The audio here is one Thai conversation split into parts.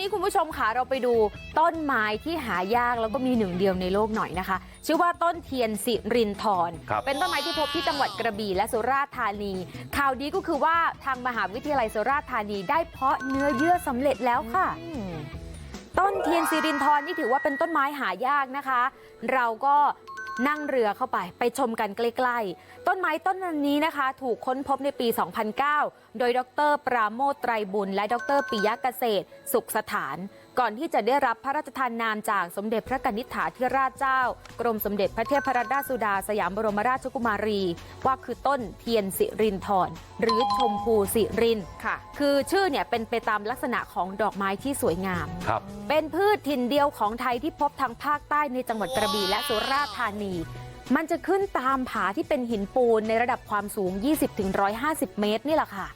นี้คุณผู้ชมค่ะเราไปดูต้นไม้ที่หายากแล้วก็มีหนึ่งเดียวในโลกหน่อยนะคะ ชื่อว่าต้นเทียนสิรินทรครับเป็นต้นไม้ที่พบที่จังหวัดกระบี่และสุราษฎร์ธานีข่าวดีก็คือว่าทางมหาวิทยาลัยสุราษฎร์ธานีได้เพาะเนื้อเยื่อสำเร็จแล้วค่ะต้นเทียนสิรินทรนี่ถือว่าเป็นต้นไม้หายากนะคะ เราก็ นั่งเรือเข้าไปไปชมกันใกล้ๆ ต้นไม้ต้นนี้นะคะ ถูกค้นพบในปี 2009 โดยดร ปราโมทไตรบุญ และดรปิยะเกษตร สุขสถาน ก่อนที่จะได้รับพระราชทานนามจากสมเด็จพระกนิษฐาธิราชเจ้า กรมสมเด็จพระเทพรัตนราชสุดาสยามบรมราชกุมารี ว่าคือต้นเทียนสิรินทรหรือชมพูสิรินค่ะ คือชื่อเนี่ยเป็นไปตามลักษณะของดอกไม้ที่สวยงาม ครับ เป็นพืชถิ่นเดียวของไทยที่พบทางภาคใต้ในจังหวัดกระบี่และสุราษฎร์ธานี มันจะขึ้นตามผาที่เป็นหินปูนในระดับความสูง 20-150 เมตรนี่แหละค่ะ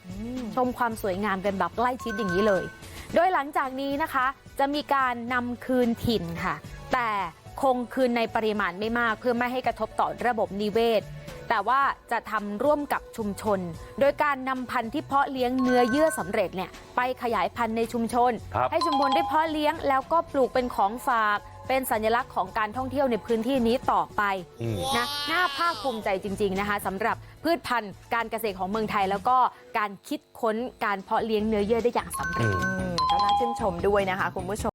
ชมความสวยงามกันแบบใกล้ชิดอย่างนี้เลย โดยหลังจากนี้นะคะจะมีการนำคืนถิ่นค่ะ แต่ คงคืนในปริมาณไม่มากเพื่อไม่ให้กระทบต่อระบบนิเวศ แต่ว่าจะทำร่วมกับชุมชน โดยการนำพันธุ์ที่เพาะเลี้ยงเนื้อเยื่อสำเร็จเนี่ยไปขยายพันธุ์ในชุมชนครับให้ชุมชนได้เพาะเลี้ยงแล้วก็ปลูกเป็นของฝากเป็นสัญลักษณ์ของการท่องเที่ยวในพื้นที่นี้ต่อไปอืมนะน่าภาคภูมิใจจริง ๆนะคะสำหรับพืชพันธุ์การเกษตรของเมืองไทย แล้วก็การคิดค้นการเพาะเลี้ยงเนื้อเยื่อได้อย่างสำเร็จอืมอืมก็น่าชื่นชมด้วยนะคะคุณผู้ชม